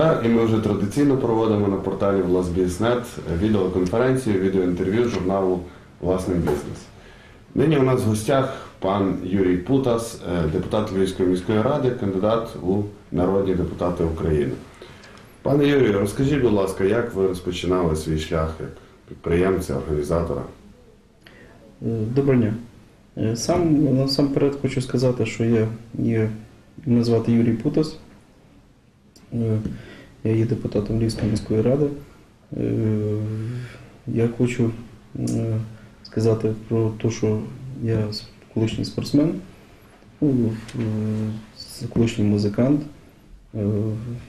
Четвер, і ми вже традиційно проводимо на порталі VlastBiz.net відеоконференцію, відеоінтерв'ю журналу Власний бізнес. Нині у нас в гостях пан Юрій Путас, е, депутат Львівської міської ради, кандидат у народні депутати України. Пане Юрію, розкажіть, будь ласка, як ви розпочинали свій шлях як підприємця, організатора? Е, Доброго дня. Е, Сам насамперед хочу сказати, що я є, мене звати Юрій Путас. Я є депутатом Львівської міської ради. Е, Я хочу сказати про те, що я колишній спортсмен, ну, е, колишній музикант, е,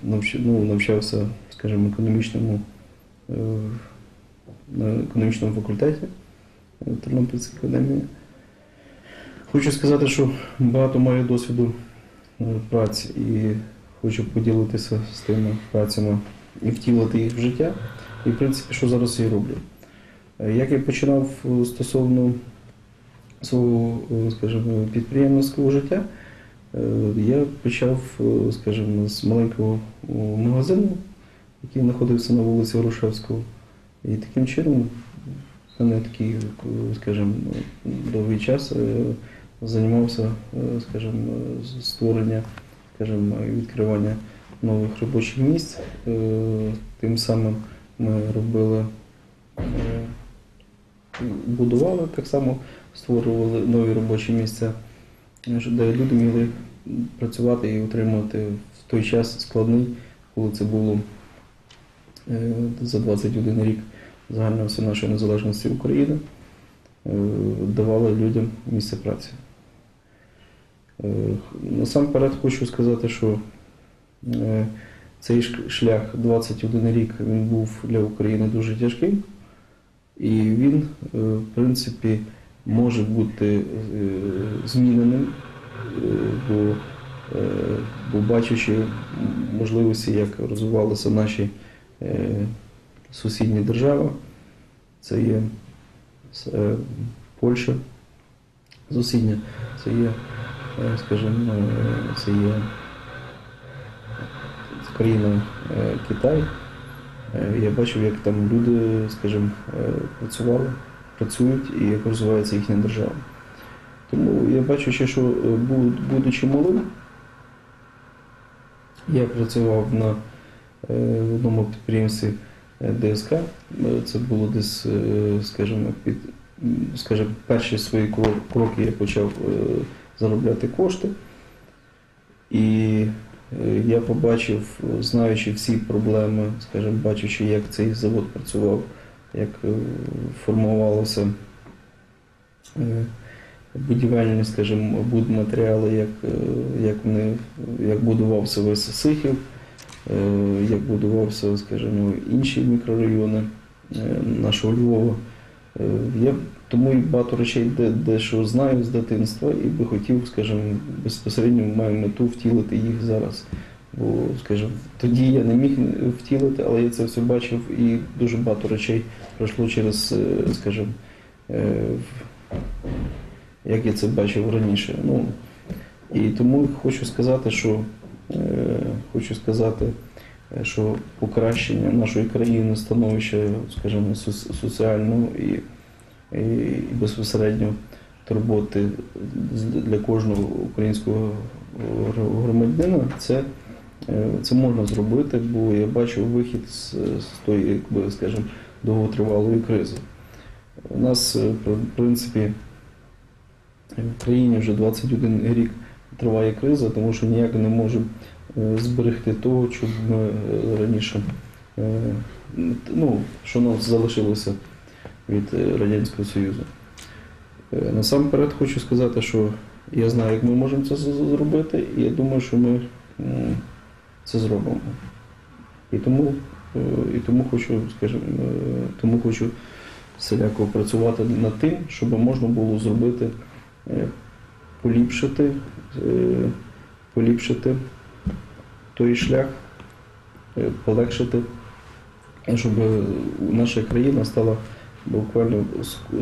ну, навчався, скажімо, економічному, на економічному факультеті. Тернопільській академії. Хочу сказати, що багато маю досвіду праці і хочу поділитися з тими працями і втілити їх в життя. І, в принципі, що зараз і роблю. Е, Як я починав е, стосовно свого, е, скажімо, підприємницького життя, я почав, скажімо, з маленького магазину, який знаходився на вулиці Грушевського. І таким чином мене такий, скажімо, довгий час займався, скажімо, з створення, скажімо, відкривання нових робочих місць. Е, Тим самим ми робили, е, будували так само, створювали нові робочі місця, де люди могли працювати і отримувати в той час складний, коли це було е, за 21 рік загального всі нашої незалежності України давали людям місце праці. Е, Насамперед хочу сказати, що е, цей шлях 21 рік він був для України дуже тяжким, і він, е, в принципі, може бути зміненим, бо, бо бачачи можливості, як розвивалися наші сусідні держави, це є Польща сусідня, це є, скажімо, е, це є країна е, Китай. Е, Я бачив, як там люди, скажімо, е, працювали, працюють і як розвивається їхня держава. Тому я бачу ще, що е, будучи малим, я працював на е, в одному підприємстві е, ДСК. Е, Це було десь, е, скажімо, під, скажімо, перші свої кроки я почав е, заробляти кошти. І е, я побачив, знаючи всі проблеми, скажімо, бачачи, як цей завод працював, як е, формувалося е, будівельні, скажімо, будматеріали, як, як, вони, як будувався весь Сихів, як будувався, скажімо, інші мікрорайони нашого Львова. Я тому і багато речей де, дещо знаю з дитинства і би хотів, скажімо, безпосередньо маю мету втілити їх зараз. Бо, скажімо, тоді я не міг втілити, але я це все бачив і дуже багато речей пройшло через, е, скажімо, е, як я це бачив раніше. Ну, і тому хочу сказати, що е, хочу сказати, що покращення нашої країни, становища, скажімо, соц- соціального і, і безпосередньо турботи для кожного українського громадянина, це, е, це можна зробити, бо я бачу вихід з, з тої, якби, скажімо, довготривалої кризи. У нас, е, в принципі, в країні вже 21 рік триває криза, тому що ніяк не можемо е, зберегти того, що ми е, раніше, е, ну, що нам залишилося від е, Радянського Союзу. Е, Насамперед хочу сказати, що я знаю, як ми можемо це зробити, і я думаю, що ми це зробимо. І тому, е, і тому хочу, скажімо, тому хочу всіляко працювати над тим, щоб можна було зробити, поліпшити, поліпшити той шлях, полегшити, щоб наша країна стала буквально е,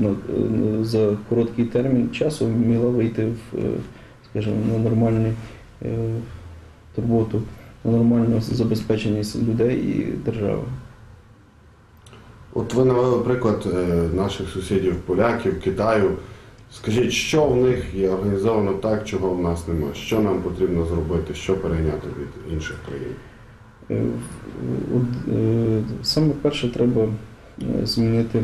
на- на- за короткий термін часу вміла вийти в, е, скажімо, на нормальну е, турботу на нормальну забезпеченість людей і держави. От ви навели приклад е, наших сусідів поляків, Китаю. Скажіть, що в них є організовано так, чого в нас немає? Що нам потрібно зробити, що перейняти від інших країн? Е, е, Саме перше треба е, змінити,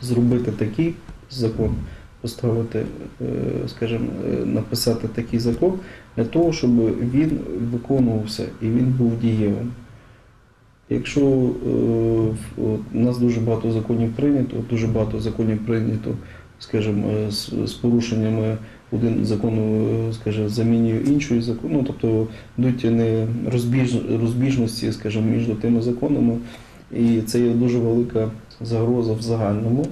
зробити такий закон, поставити, е, скажімо, е, написати такий закон для того, щоб він виконувався і він був дієвим. Якщо е, у нас дуже багато законів прийнято, дуже багато законів прийнято, скажімо, е, з, з порушеннями один закон, е, скажімо, замінює інший закон, ну, тобто йдуть не розбіж, розбіжності, скажімо, між тими законами, і це є дуже велика загроза в загальному.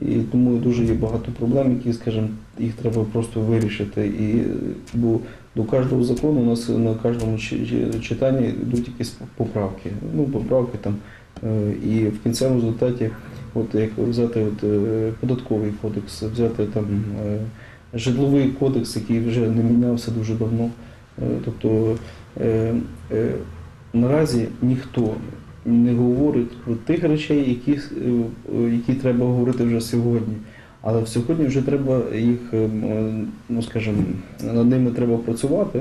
І тому дуже є багато проблем, які, скажімо, їх треба просто вирішити. І, бо до кожного закону у нас на кожному чи- чи- читанні йдуть якісь поправки. Ну, поправки там. е, І в кінцевому результаті, от як взяти от, е, податковий кодекс, взяти там е, житловий кодекс, який вже не мінявся дуже давно. Тобто наразі ніхто не говорить про тих речей, які, е, е, які треба говорити вже сьогодні. Але сьогодні вже треба їх, е, ну скажімо, над ними треба працювати,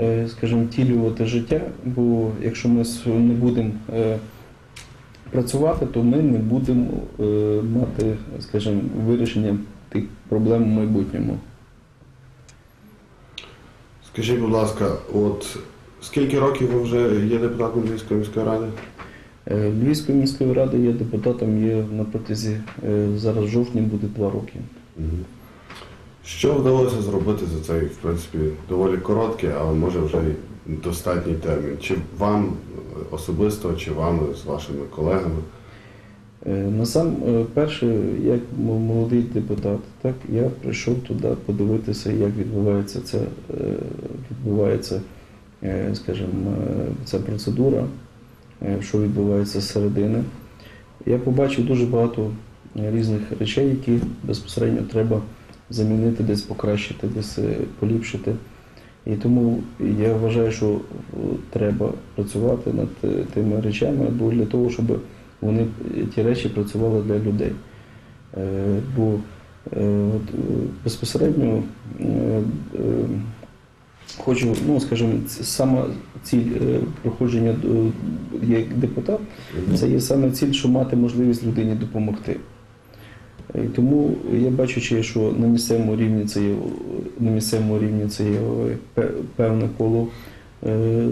е, скажімо, втілювати життя, бо якщо ми не будемо е, працювати, то ми не будемо е, мати, скажімо, вирішення тих проблем в майбутньому. Скажіть, будь ласка, от скільки років ви вже є депутатом Львівської міської ради? Е, Львівської міської ради є депутатом є на протязі е, зараз в жовтні буде два роки. Що вдалося зробити за цей, в принципі, доволі короткий, але може вже й достатній термін? Чи вам особисто, чи вам з вашими колегами? Е, Насам перше, як молодий депутат, так я прийшов туди подивитися, як відбувається це, відбувається, скажімо, е, ця процедура, е, що відбувається зсередини. Я побачив дуже багато е, різних речей, які безпосередньо треба замінити, десь покращити, десь е, поліпшити. І тому я вважаю, що е, треба працювати над е, тими речами, бо для того, щоб вони е, ті речі працювали для людей. Е, Бо е, е, безпосередньо е, е, хочу, ну скажімо, сама ціль е, проходження як депутат, це є саме ціль, що мати можливість людині допомогти. І тому я бачучи, що на місцевому рівні це є на місцевому рівні це є е, певне коло е,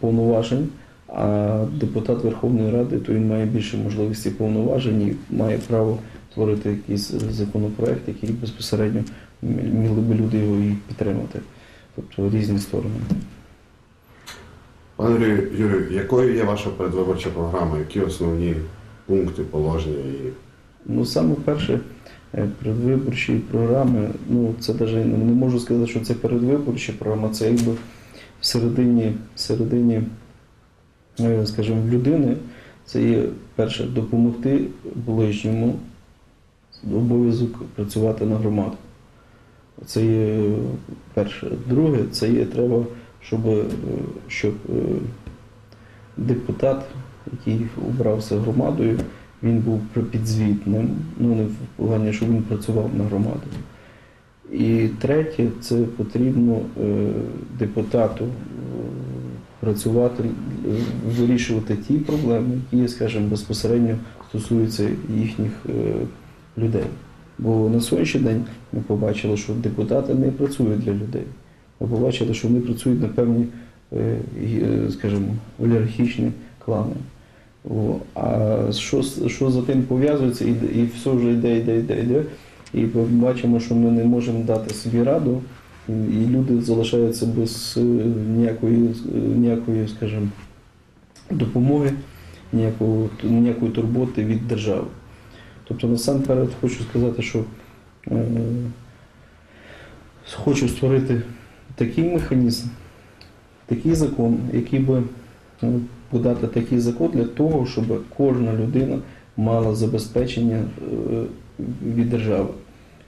повноважень, а депутат Верховної Ради то він має більше можливості повноважень і має право творити якийсь законопроект, який безпосередньо м- би люди його і підтримати. Тобто різні сторони. Пане Юрію, Юрію, якою є ваша передвиборча програма? Які основні пункти положення її? Ну, саме перше, е, передвиборчі програми, ну це навіть не можу сказати, що це передвиборча програма, це якби в середині, в середині, е, скажімо, людини. Це є перше допомогти ближньому обов'язок працювати на громаду. Це є перше. Друге, це є треба, щоб, е, щоб е, депутат, який обрався громадою, він був підзвітним, ну не в плані, що він працював на громаду. І третє, це потрібно е, депутату працювати, вирішувати ті проблеми, які, скажімо, безпосередньо стосуються їхніх людей. Бо на сьогоднішній день ми побачили, що депутати не працюють для людей. Ми побачили, що вони працюють на певні, е, е, скажімо, олігархічні клани. А що, що за тим пов'язується, і, і все вже йде, йде, йде, йде. І бачимо, що ми не можемо дати собі раду, і, люди залишаються без е, ніякої, ніякої, скажімо, допомоги, ніякого, ніякої турботи від держави. Тобто насамперед хочу сказати, що е, хочу створити такий механізм, такий закон, який би е, подати такий закон для того, щоб кожна людина мала забезпечення е, від держави.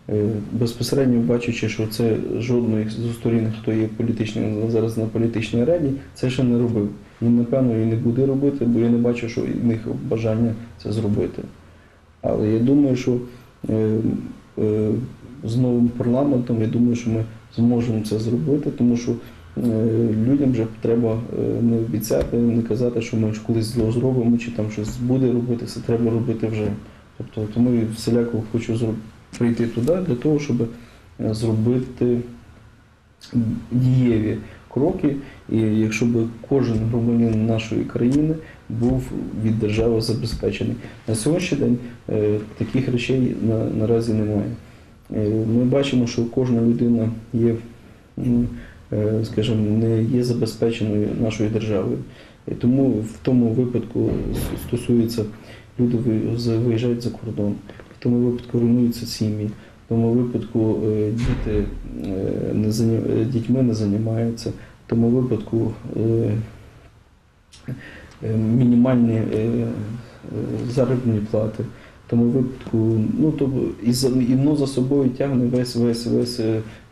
Е, Безпосередньо бачачи, що це жодної з сторін, хто є політичним зараз на політичній арені, це ще не робив. І напевно і не буде робити, бо я не бачу, що в них бажання це зробити. Але я думаю, що е, е, з новим парламентом, я думаю, що ми зможемо це зробити, тому що е, людям вже треба не обіцяти, не казати, що ми колись зло зробимо, чи там щось буде робити, це треба робити вже. Тобто, тому я всіляко хочу прийти туди для того, щоб зробити дієві кроки, і якщо б кожен громадянин нашої країни був від держави забезпечений. На сьогоднішній день е, таких речей на, наразі немає. Е, Ми бачимо, що кожна людина є, е, скажімо, не є забезпеченою нашою державою. Тому в тому випадку стосується люди виїжджають за кордон, в тому випадку руйнуються сім'ї, в тому випадку е, діти е, не заня- е, дітьми не займаються, в тому випадку мінімальні заробітні плати. В тому випадку, ну тобто і, воно за собою тягне весь весь весь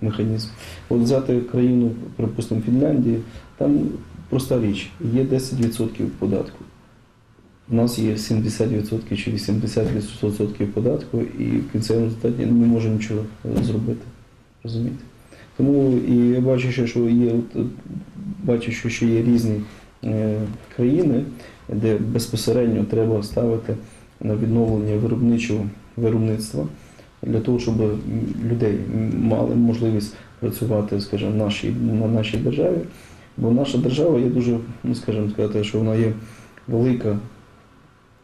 механізм. От взяти країну, припустимо, Фінляндії, там проста річ, є 10% податку. У нас є 70% чи 80% податку, і в кінцевому результаті не можемо нічого е, зробити. Розумієте? Тому і я бачу, що є, е, бачу, що ще є різні е, країни, де безпосередньо треба ставити на відновлення виробничого виробництва для того, щоб людей мали можливість працювати, скажімо, нашій, на нашій державі. Бо наша держава є дуже, ну скажімо сказати, що вона є велика,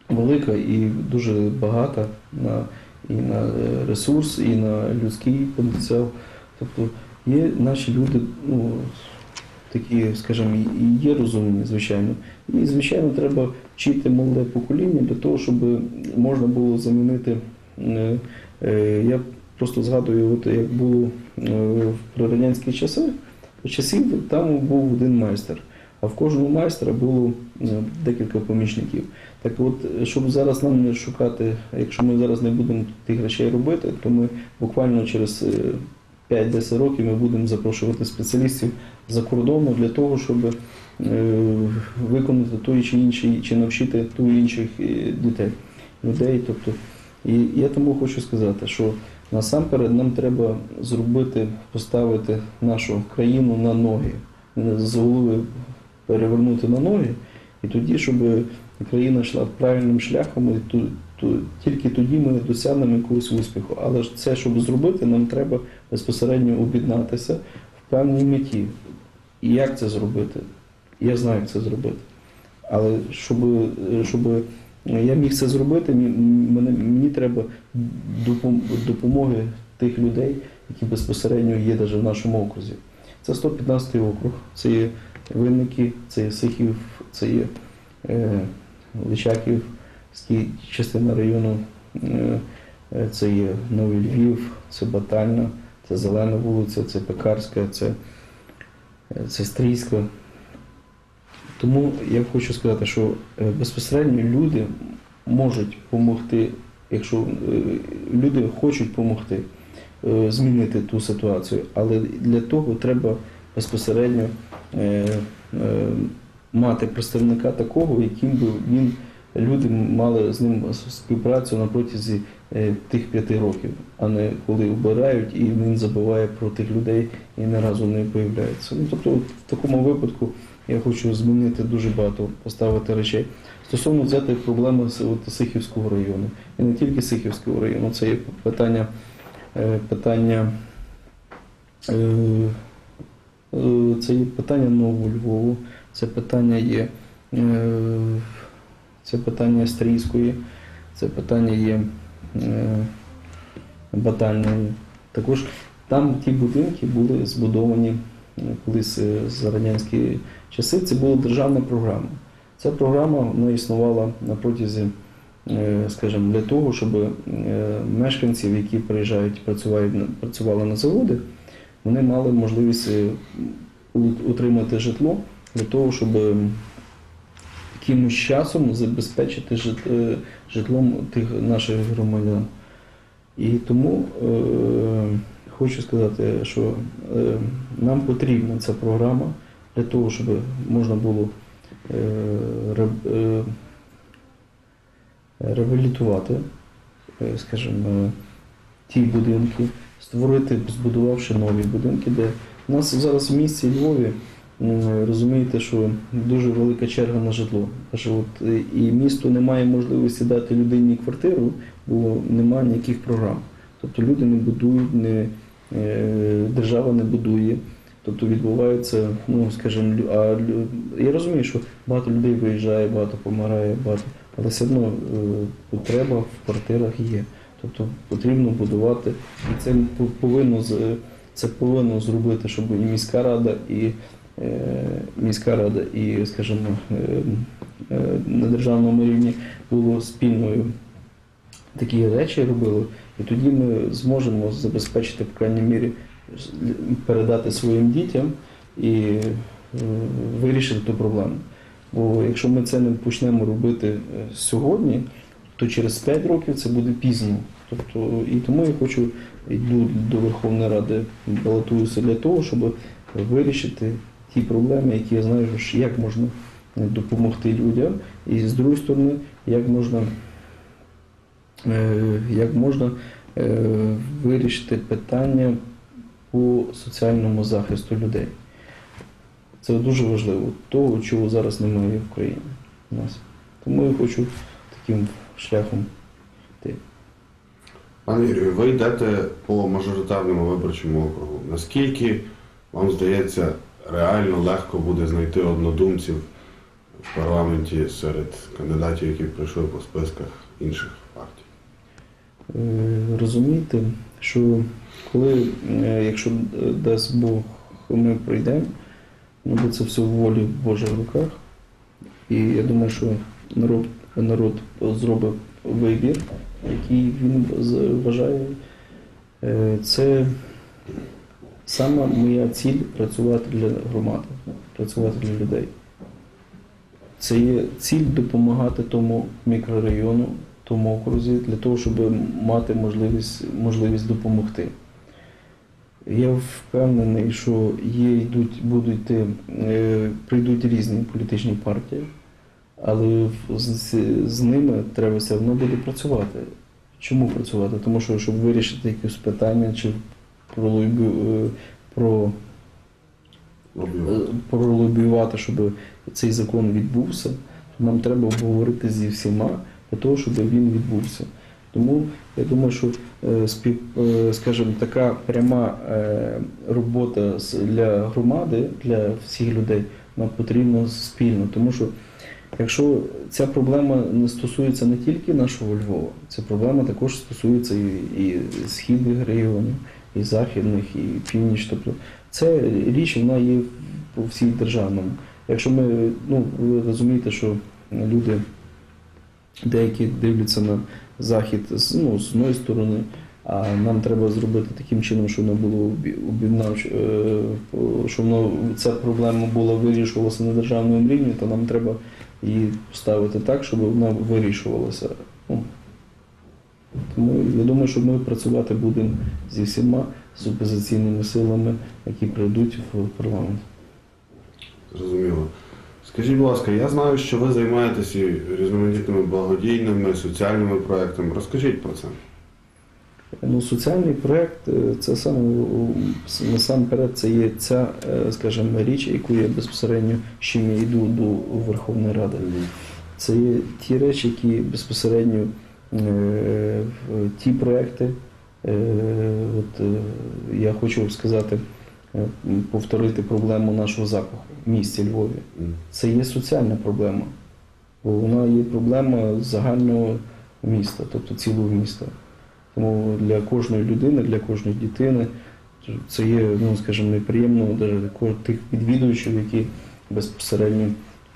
велика і дуже багата на, і на е, ресурс, і на людський потенціал. Тобто є наші люди, ну, такі, скажімо, є розумні, звичайно. І, звичайно, треба вчити молоде покоління для того, щоб можна було замінити. е, е, Я просто згадую, от як було при радянські часи, часів там був один майстер, а в кожного майстра було е, декілька помічників. Так от, щоб зараз нам не шукати, якщо ми зараз не будемо тих речей робити, то ми буквально через е, 5-10 років ми будемо запрошувати спеціалістів за кордону для того, щоб е, виконати той чи інший, чи навчити ту інших е, дітей, людей. Тобто, і я тому хочу сказати, що насамперед нам треба зробити, поставити нашу країну на ноги, е, з голови перевернути на ноги, і тоді, щоб країна йшла правильним шляхом, і ту- ту- тільки тоді ми досягнемо якогось успіху. Але ж це, щоб зробити, нам треба безпосередньо об'єднатися в певній меті. І як це зробити? Я знаю, як це зробити. Але щоб, щоб я міг це зробити, мене, мені треба допомоги тих людей, які безпосередньо є навіть в нашому окрузі. Це 115 округ, це є Винники, це є Сихів, це є е, Личаків, частина району, е, е, це є Новий Львів, це Батальна, це Зелена вулиця, це Пекарська, це, це Стрійська. Тому я хочу сказати, що безпосередньо люди можуть допомогти, якщо люди хочуть допомогти змінити ту ситуацію, але для того треба безпосередньо мати представника такого, яким би він люди мали з ним співпрацю на протязі е, тих п'яти років, а не коли обирають і він забуває про тих людей і ні разу не появляється. Ну, тобто, в такому випадку я хочу змінити дуже багато, поставити речей. Стосовно взяти проблеми от, Сихівського району, і не тільки Сихівського району, це є питання, е, питання, е, е, це є питання Нового Львову, це питання є, е, це питання Стрійської, це питання є е, Батальної. Також там ті будинки були збудовані е, колись е, за радянські часи. Це була державна програма. Ця програма вона існувала на протязі, е, скажімо, для того, щоб е, мешканців, які приїжджають, працювали на заводи, вони мали можливість е, утримати житло для того, щоб е, якимось часом забезпечити е, житлом тих наших громадян. І тому е, хочу сказати, що е, нам потрібна ця програма для того, щоб можна було е, е, реабілітувати, скажімо, ті будинки, створити, збудувавши нові будинки, де у нас зараз в місті Львові розумієте, що дуже велика черга на житло. От е, і місто не має можливості дати людині квартиру, бо немає ніяких програм. Тобто люди не будують, не, е, держава не будує. Тобто відбувається, ну скажімо, а я розумію, що багато людей виїжджає, багато помирає, багато, але все одно е, потреба в квартирах є. Тобто потрібно будувати, і це повинно це повинно зробити, щоб і міська рада, і е, міська рада, і, скажімо, е, е, на державному рівні було спільною такі речі робили, і тоді ми зможемо забезпечити, по крайній мірі, передати своїм дітям і вирішити ту проблему. Бо якщо ми це не почнемо робити сьогодні, то через 5 років це буде пізно. Тобто, і тому я хочу йду до Верховної Ради, балотуюся для того, щоб вирішити ті проблеми, які я знаю, що як можна допомогти людям, і з другої сторони, як можна, е, як можна е, вирішити питання по соціальному захисту людей. Це дуже важливо, того, чого зараз немає в країні у нас. Тому я хочу таким шляхом йти. Пане Юрію, ви йдете по мажоритарному виборчому округу. Наскільки вам здається, реально легко буде знайти однодумців в парламенті серед кандидатів, які прийшли по списках інших партій? Е, Розумієте, що коли, е, якщо дасть Бог, ми прийдемо, ну, це все в волі в Божих руках. І я думаю, що народ, народ зробить вибір, який він вважає. Е, Це сама моя ціль працювати для громади, працювати для людей. Це є ціль допомагати тому мікрорайону, тому окрузі, для того, щоб мати можливість, можливість допомогти. Я впевнений, що є, йдуть, будуть е, прийдуть різні політичні партії, але з, з ними треба все одно буде працювати. Чому працювати? Тому що щоб вирішити якесь питання чи пролобі- е, про Е, пролобіювати, щоб цей закон відбувся, то нам треба обговорити зі всіма для того, щоб він відбувся. Тому я думаю, що е, спів, е, скажімо, така пряма е, робота для громади, для всіх людей, вона потрібна спільно. Тому що якщо ця проблема не стосується не тільки нашого Львова, ця проблема також стосується і, і східних регіонів, і західних, і північ. Тобто це річ, вона є по всій державному. Якщо ми, ну ви розумієте, що люди деякі дивляться на захід ну, з одної сторони, а нам треба зробити таким чином, щоб воно було обі- об'єднавч, е, щоб воно, ця проблема була вирішувалася на державному рівні, то нам треба її ставити так, щоб вона вирішувалася. Ну, тому я думаю, що ми працювати будемо зі всіма з опозиційними силами, які прийдуть в парламент. Зрозуміло. Скажіть, будь ласка, я знаю, що ви займаєтеся різноманітними благодійними соціальними проектами. Розкажіть про це. Ну, соціальний проєкт е, це саме насамперед це є ця, е, скажімо, річ, яку я безпосередньо з чим я йду до Верховної Ради. Це є ті речі, які безпосередньо е, ті проекти. От, я хочу сказати, повторити проблему нашого запаху в місті Львові. Це є соціальна проблема, бо вона є проблема загального міста, тобто цілого міста. Тому для кожної людини, для кожної дитини це є, ну скажімо, неприємно для тих відвідувачів, які безпосередньо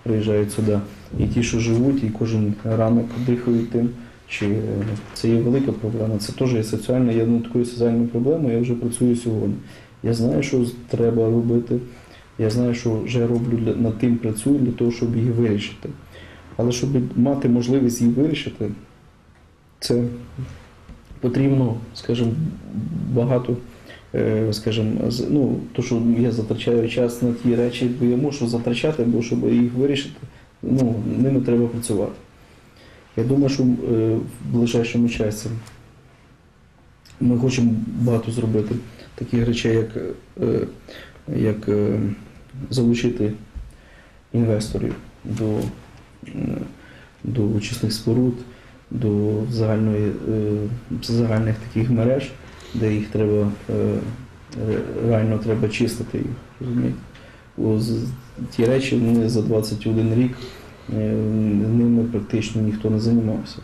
приїжджають сюди. І ті, що живуть, і кожен ранок дихають тим. Чи е, це є велика проблема? Це теж є соціальна, я над такою соціальною проблемою, я вже працюю сьогодні. Я знаю, що треба робити. Я знаю, що вже роблю для, над тим працюю для того, щоб її вирішити. Але щоб мати можливість її вирішити, це потрібно, скажімо, багато, е, скажімо, ну, то, що я затрачаю час на ті речі, бо я мушу затрачати, бо щоб їх вирішити, ну, ними треба працювати. Я думаю, що е, в ближайшому часі ми хочемо багато зробити таких речей, як, е, як залучити інвесторів до, до очисних споруд, до загальної, е, загальних таких мереж, де їх треба е, реально треба чистити їх. розумієте? Ті речі вони за 21 рік е, ними практично ніхто не займався.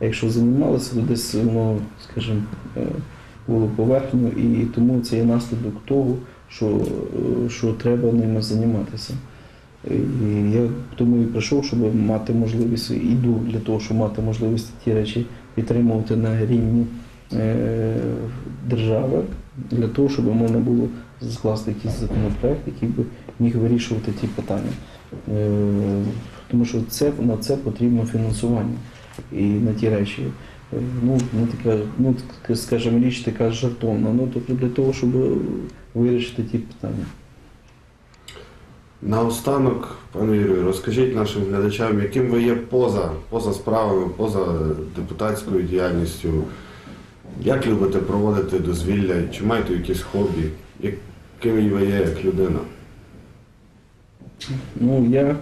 А якщо займалися, то десь воно, скажімо, е, було поверхнею, і тому це є наслідок того, що, е, що треба ними займатися. І я тому і прийшов, щоб мати можливість, іду для того, щоб мати можливість ті речі підтримувати на рівні е, держави, для того, щоб можна було скласти якийсь законопроект, який би міг вирішувати ті питання. Е, тому що це, на це потрібно фінансування і на ті речі. Е, Ну, ну така, ну, скажімо, річ така жартовна. Ну, тобто для того, щоб вирішити ті питання. Наостанок, пане Юрію, розкажіть нашим глядачам, яким ви є поза, поза справами, поза депутатською діяльністю. Як любите проводити дозвілля? Чи маєте якісь хобі? Яким ви є як людина? Ну, я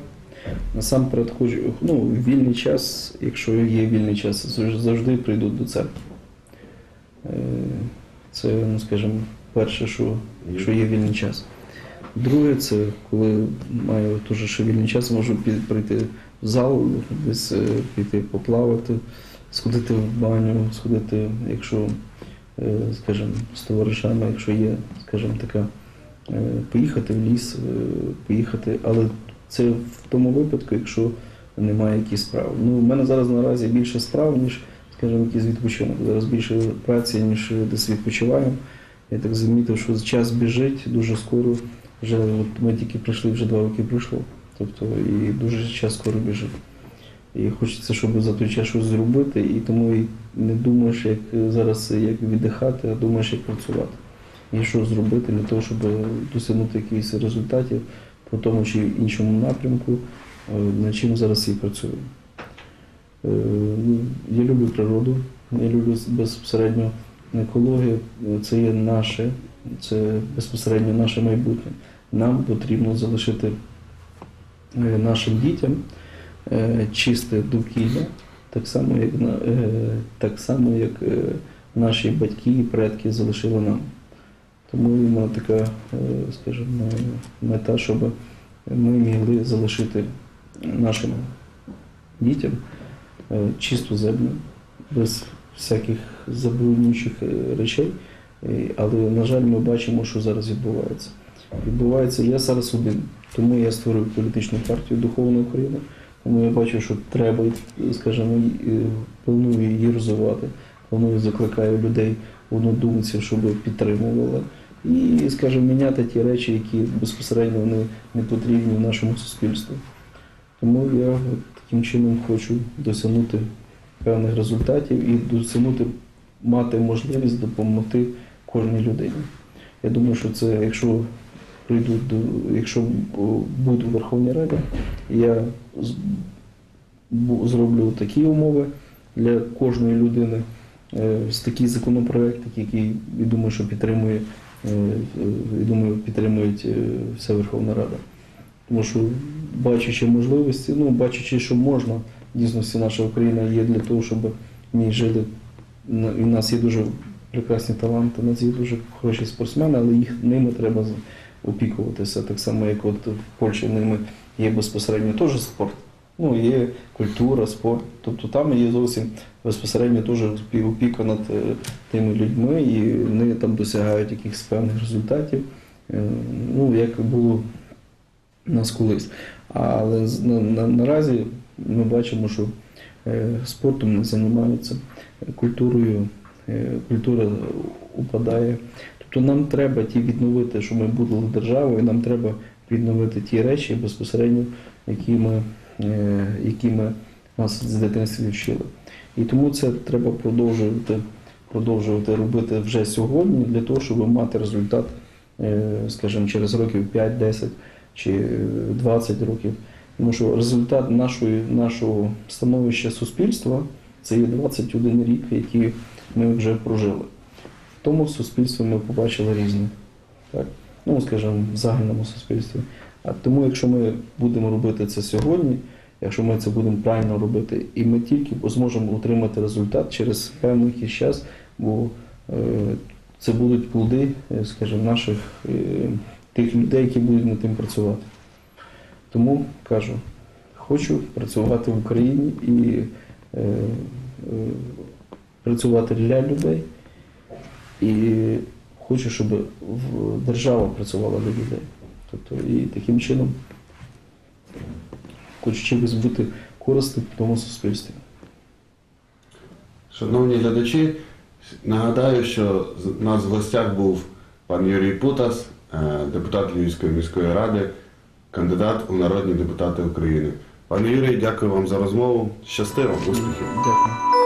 насамперед хочу, ну, вільний час, якщо є вільний час, завжди прийду до церкви. Е, Це, ну скажімо, перше, що, якщо є вільний час. Друге, це коли маю дуже ще вільний час, можу прийти в зал, десь е, піти поплавати, сходити в баню, сходити, якщо, е, скажімо, з товаришами, якщо є, скажімо, така е, поїхати в ліс, поїхати, але це в тому випадку, якщо немає якісь справ. Ну, у мене зараз наразі більше справ, ніж, скажімо, якийсь відпочинок. Зараз більше праці, ніж десь відпочиваємо. Я так замітив, що час біжить дуже скоро. Вже от ми тільки прийшли, вже два роки пройшло. Тобто і дуже час скоро біжить. І хочеться, щоб за той час щось зробити, і тому і не думаєш, як зараз як віддихати, а думаєш, як працювати. І що зробити для того, щоб досягнути якихось результатів по тому чи іншому напрямку, е, над чим зараз і працюю. Е, ну, Я люблю природу, я люблю безпосередньо екологію. Це є наше, це безпосередньо наше майбутнє. Нам потрібно залишити е, нашим дітям е, чисте довкілля, так само, як, е, так само, як наші батьки і предки залишили нам. Тому в мене така, скажімо, мета, щоб ми могли залишити нашим дітям чисту землю, без всяких забруднюючих речей. Але, на жаль, ми бачимо, що зараз відбувається. Відбувається, я зараз один, тому я створив політичну партію Духовна Україна. Тому я бачу, що треба, скажімо, планую її розвивати. Планую закликаю людей, однодумців, щоб підтримували. І, скажімо, міняти ті речі, які безпосередньо вони не потрібні в нашому суспільстві. Тому я таким чином хочу досягнути певних результатів і досягнути мати можливість допомогти кожній людині. Я думаю, що це, якщо прийду до, якщо о, буду в Верховній Раді, я зроблю такі умови для кожної людини, е, з такий законопроект, який я думаю, що підтримує, е, я думаю, підтримують е, вся Верховна Рада. Тому що бачачи можливості, ну бачачи, що можна, в дійсності наша Україна є для того, щоб в ній жили. І в нас є дуже прекрасні таланти, у нас є дуже хороші спортсмени, але їх ними треба опікуватися. Так само, як от в Польщі ними є безпосередньо теж спорт. Ну, є культура, спорт. Тобто там є зовсім безпосередньо теж опі- опіка над тими людьми, і вони там досягають якихось певних результатів. Е, Ну, як було нас колись. Але на, на, наразі ми бачимо, що е, спортом не займаються, культурою, культура упадає. Тобто нам треба ті відновити, що ми були державою, нам треба відновити ті речі безпосередньо, які ми, е, які ми нас з дитинства вчили. І тому це треба продовжувати продовжувати робити вже сьогодні для того, щоб мати результат, е, скажімо, через років 5-10 чи е, 20 років. Тому що результат нашої, нашого становища суспільства це є 21 рік, який ми вже прожили. В тому суспільстві ми побачили різне. Так? Ну, скажімо, в загальному суспільстві. А тому, якщо ми будемо робити це сьогодні, якщо ми це будемо правильно робити, і ми тільки зможемо отримати результат через певний якийсь час, бо е, це будуть плоди, е, скажімо, наших е, тих людей, які будуть над тим працювати. Тому кажу, хочу працювати в Україні і е, е, працювати для людей. І хочу, щоб держава працювала для людей. Тобто і таким чином хочу чимось бути корисним в тому суспільстві. Шановні глядачі, нагадаю, що у нас в гостях був пан Юрій Путас, е, депутат Львівської міської ради, кандидат у народні депутати України. Пане Юрій, дякую вам за розмову. Щасти вам, успіхів! Дякую.